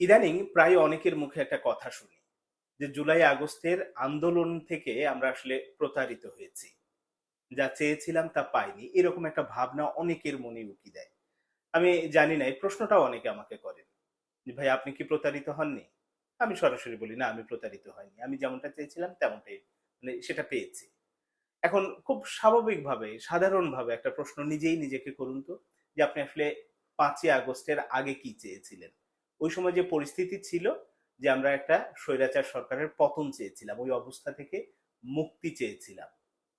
ইদানিং প্রায় অনেকের মুখে একটা কথা শুনি, যে জুলাই আগস্টের আন্দোলন থেকে আমরা আসলে প্রতারিত হয়েছি। যা চেয়েছিলাম তা পাইনি, এরকম একটা ভাবনা অনেকের মনে উকি দেয়। আমি জানি না, এই প্রশ্নটাও অনেকে আমাকে করেন, যে ভাই, আপনি কি প্রতারিত হননি? আমি সরাসরি বলি, না, আমি প্রতারিত হয়নি। আমি যেমনটা চেয়েছিলাম, তেমনটাই মানে সেটা পেয়েছি। এখন খুব স্বাভাবিকভাবে, সাধারণভাবে একটা প্রশ্ন নিজেই নিজেকে করুন তো, যে আপনি আসলে পাঁচই আগস্টের আগে কি চেয়েছিলেন? ওই সময় যে পরিস্থিতি ছিল যে আমরা একটা স্বৈরাচার সরকারের পতন চেয়েছিলাম, ওই অবস্থা থেকে মুক্তি চেয়েছিলাম।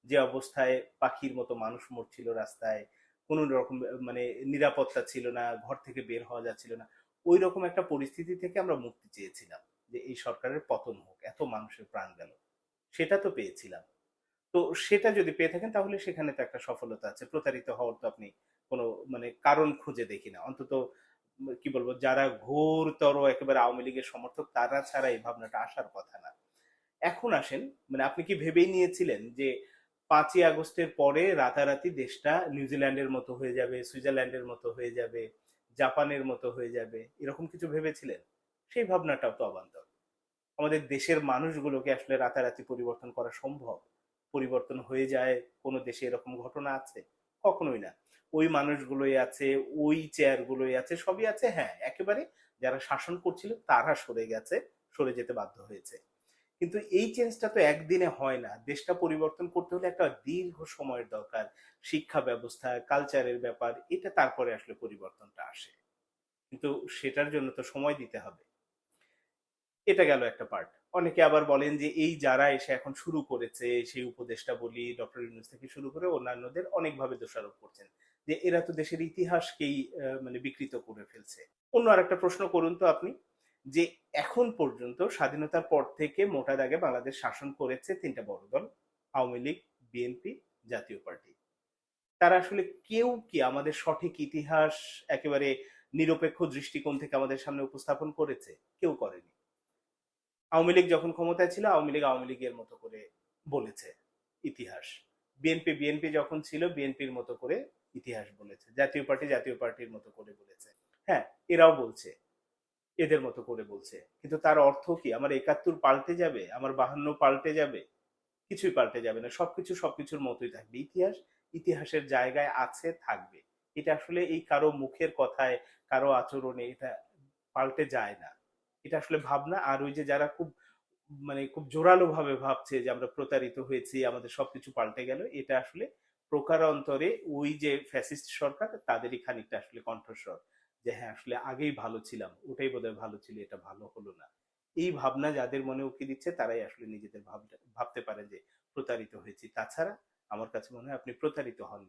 যে অবস্থায় পাখির মতো মানুষ মরছিল রাস্তায়, কোনো রকম মানে নিরাপত্তা ছিল না, ঘর থেকে বের হওয়া যাচ্ছিল না, ওই রকম একটা পরিস্থিতি থেকে আমরা মুক্তি চেয়েছিলাম যে এই সরকারের পতন হোক, এত মানুষের প্রাণ গেল। সেটা তো পেয়েছিলাম। তো সেটা যদি পেয়ে থাকেন, তাহলে সেখানে তো একটা সফলতা আছে। প্রতারিত হওয়ার তো আপনি কোনো মানে কারণ খুঁজে দেখি না। অন্তত কি বলব, যারা ঘোরতর একেবারে আওয়ামী লীগের সমর্থক, তারা ছাড়া এই ভাবনাটা আসার কথা না। এখন আসেন মানে আপনি কি ভেবেই নিয়েছিলেন যে পাঁচই আগস্টের পরে রাতারাতি দেশটা নিউজিল্যান্ডের মতো হয়ে যাবে, সুইজারল্যান্ডের মতো হয়ে যাবে, জাপানের মতো হয়ে যাবে, এরকম কিছু ভেবেছিলেন? সেই ভাবনাটাও তো অবান্তর। আমাদের দেশের মানুষগুলোকে আসলে রাতারাতি পরিবর্তন করা সম্ভব? পরিবর্তন হয়ে যায়, কোনো দেশে এরকম ঘটনা আছে? কখনোই না। ওই মানুষগুলোই আছে, ওই চেয়ারগুলোই আছে, সবই আছে হ্যাঁ একেবারে যারা শাসন করছিল তারা সরে গেছে, সরে যেতে বাধ্য হয়েছে। কিন্তু এই চেঞ্জটা তো একদিনে হয় না। দেশটা পরিবর্তন করতে হলে একটা দীর্ঘ সময়ের দরকার। শিক্ষা ব্যবস্থা কালচারের ব্যাপার, এটা তারপরে আসলে পরিবর্তনটা আসে। কিন্তু সেটার জন্য তো সময় দিতে হবে। এটা গেল একটা পার্ট অনেকে আবার বলেন যে, এই যারা এসে এখন শুরু করেছে, সেই উপদেশটা বলি ডক্টর ইউনুস থেকে শুরু করে অন্যান্যদের অনেকভাবে দোষারোপ করছেন। যে, এরা তো দেশের ইতিহাসকেই মানে বিকৃত করে ফেলছে। অন্য আরেকটা প্রশ্ন করুন তো আপনি, যে, এখন পর্যন্ত স্বাধীনতার পর থেকে মোটা দাগে বাংলাদেশ শাসন করেছে তিনটা বড় দল, Awami League, BNP, Jatiya Party. তারা আসলে কেউ কি আমাদের সঠিক ইতিহাস একেবারে নিরপেক্ষ দৃষ্টিকোণ থেকে আমাদের সামনে উপস্থাপন করেছে? কেউ করেনি। আওয়ামী লীগ যখন ক্ষমতায় ছিল, আওয়ামী লীগ আওয়ামী লীগের মতো করে বলেছে ইতিহাস। বিএনপি বিএনপি যখন ছিল, বিএনপির মতো করে ইতিহাস বলেছে, জাতীয় পার্টি জাতীয় পার্টির মতো করে বলেছে। হ্যাঁ এরাও বলছে, এদের মতো করে বলছে। কিন্তু তার অর্থ কি? আমার একাত্তর পাল্টে যাবে, আমার বাহান্ন পাল্টে যাবে, কিছুই পাল্টে যাবে না। সবকিছু সবকিছুর মতোই থাকবে। ইতিহাস ইতিহাসের জায়গায় আছে, থাকবে। এটা আসলে এই কারও মুখের কথায়, কারও আচরণে এটা পাল্টে যায় না। এটা আসলে ভাবনা। আর ওই যে যারা খুব মানে খুব জোরালো ভাবে ভাবছে যে আমরা প্রতারিত হয়েছি, আমাদের সবকিছু পাল্টে গেল, এটা আসলে প্রকারান্তরে ওই যে ফ্যাসিস্ট সরকার, তাদেরই খানিকটা আসলে কণ্ঠস্বর যে হ্যাঁ আসলে আগেই ভালো ছিলাম, ওটাই বোধহয় ভালো ছিল, এটা ভালো হলো না। এই ভাবনা যাদের মনে উকি দিচ্ছে, তারাই আসলে নিজেদের ভাবতে পারে যে প্রতারিত হয়েছি। তাছাড়া আমার কাছে মনে হয় আপনি প্রতারিত হন